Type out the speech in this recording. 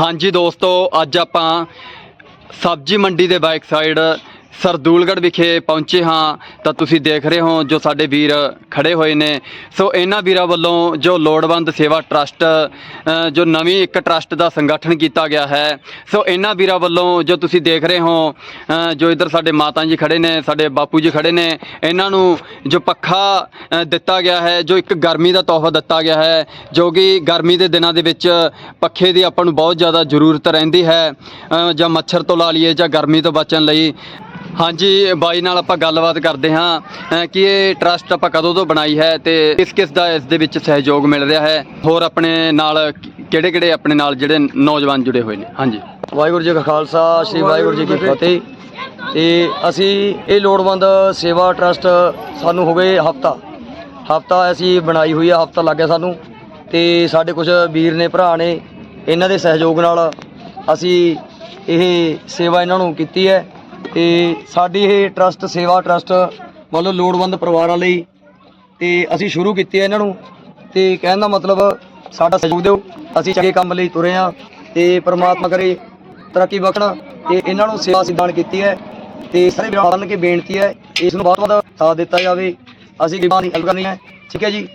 ਹਾਂਜੀ ਦੋਸਤੋ ਅੱਜ ਆਪਾਂ ਸਬਜ਼ੀ ਮੰਡੀ ਦੇ ਬਾਈਕ ਸਾਈਡ ਸਰਦੂਲਗੜ੍ਹ ਵਿਖੇ ਪਹੁੰਚੇ ਹਾਂ ਤਾਂ ਤੁਸੀਂ ਦੇਖ ਰਹੇ ਹੋ ਜੋ ਸਾਡੇ ਵੀਰ ਖੜੇ ਹੋਏ ਨੇ। ਸੋ ਇਹਨਾਂ ਵੀਰਾਂ ਵੱਲੋਂ ਜੋ ਲੋੜਵੰਦ ਸੇਵਾ ਟਰਸਟ ਜੋ ਨਵੀਂ ਇੱਕ ਟਰਸਟ ਦਾ ਸੰਗਠਨ ਕੀਤਾ ਗਿਆ ਹੈ, ਸੋ ਇਹਨਾਂ ਵੀਰਾਂ ਵੱਲੋਂ ਜੋ ਤੁਸੀਂ ਦੇਖ ਰਹੇ ਹੋ ਜੋ ਇੱਧਰ ਸਾਡੇ ਮਾਤਾ ਜੀ ਖੜੇ ਨੇ, ਸਾਡੇ ਬਾਪੂ ਜੀ ਖੜੇ ਨੇ, ਇਹਨਾਂ ਨੂੰ ਜੋ ਪੱਖਾ ਦਿੱਤਾ ਗਿਆ ਹੈ, ਜੋ ਇੱਕ ਗਰਮੀ ਦਾ ਤੋਹਫਾ ਦਿੱਤਾ ਗਿਆ ਹੈ, ਜੋ ਕਿ ਗਰਮੀ ਦੇ ਦਿਨਾਂ ਦੇ ਵਿੱਚ ਪੱਖੇ ਦੀ ਆਪਾਂ ਨੂੰ ਬਹੁਤ ਜ਼ਿਆਦਾ ਜ਼ਰੂਰਤ ਰਹਿੰਦੀ ਹੈ ਜਾਂ ਮੱਛਰ ਤੋਂ ਲਾ ਲਈਏ ਜਾਂ ਗਰਮੀ ਤੋਂ ਬਚਣ ਲਈ। ਹਾਂਜੀ ਬਾਈ ਨਾਲ ਆਪਾਂ ਗੱਲਬਾਤ ਕਰਦੇ ਹਾਂ ਕਿ ਇਹ ਟਰਸਟ ਆਪਾਂ ਕਦੋਂ ਤੋਂ ਬਣਾਈ ਹੈ ਤੇ ਕਿਸ ਕਿਸ ਦਾ ਇਸ ਦੇ ਵਿੱਚ ਸਹਿਯੋਗ ਮਿਲ ਰਿਹਾ ਹੈ? ਹੋਰ ਆਪਣੇ ਨਾਲ ਕਿਹੜੇ ਕਿਹੜੇ ਆਪਣੇ ਨਾਲ ਜਿਹੜੇ ਨੌਜਵਾਨ ਜੁੜੇ ਹੋਏ ਨੇ? ਹਾਂਜੀ। ਵਾਹਿਗੁਰੂ ਜੀ ਕਾ ਖਾਲਸਾ ਸ੍ਰੀ ਵਾਹਿਗੁਰੂ ਜੀ ਕੀ ਫਤਿਹ। ਤੇ ਅਸੀਂ ਇਹ ਲੋੜਵੰਦ ਸੇਵਾ ਟਰਸਟ ਸਾਨੂੰ ਹੋ ਗਏ ਹਫਤਾ। ਹਫਤਾ ਅਸੀਂ ਬਣਾਈ ਹੋਈ ਆ ਹਫਤਾ ਲੱਗ ਗਿਆ ਸਾਨੂੰ। ਤੇ ਸਾਡੇ ਕੁਝ ਵੀਰ ਨੇ ਭਰਾ ਨੇ ਇਹਨਾਂ ਦੇ ਸਹਿਯੋਗ ਨਾਲ ਅਸੀਂ ਇਹ ਸੇਵਾ ਇਹਨਾਂ ਨੂੰ ਕੀਤੀ ਹੈ। ਤੇ ਸਾਡੀ ਇਹ ਟਰਸਟ ਸੇਵਾ ਟਰਸਟ ਵੱਲੋਂ ਲੋੜਵੰਦ ਪਰਿਵਾਰਾਂ ਲਈ ਤੇ ਅਸੀਂ ਸ਼ੁਰੂ ਕੀਤੀ ਹੈ ਇਹਨਾਂ ਨੂੰ। ਤੇ ਕਹਿਣ ਦਾ ਮਤਲਬ ਸਾਡਾ ਸਹਿਯੋਗ ਦਿਓ, ਅਸੀਂ ਚੰਗੇ ਕੰਮ ਲਈ ਤੁਰੇ ਹਾਂ ਤੇ ਪ੍ਰਮਾਤਮਾ ਕਰੇ, ਤਰੱਕੀ ਬਖਸ਼ਣ ਤੇ ਇਹਨਾਂ ਨੂੰ ਸੇਵਾ ਸਿੱਧਾਨ ਕੀਤੀ ਹੈ ਤੇ ਸਾਰੇ ਵੀਰਾਂ ਨੂੰ ਕੇ ਬੇਨਤੀ ਹੈ, ਇਸ ਨੂੰ ਬਹੁਤ ਬਹੁਤ ਸਾਥ ਦਿੱਤਾ ਜਾਵੇ। ਅਸੀਂ ਗਰੀਬਾਂ ਦੀ ਹੈਲਪ ਕਰਨੀ ਹੈ, ਠੀਕ ਹੈ ਜੀ?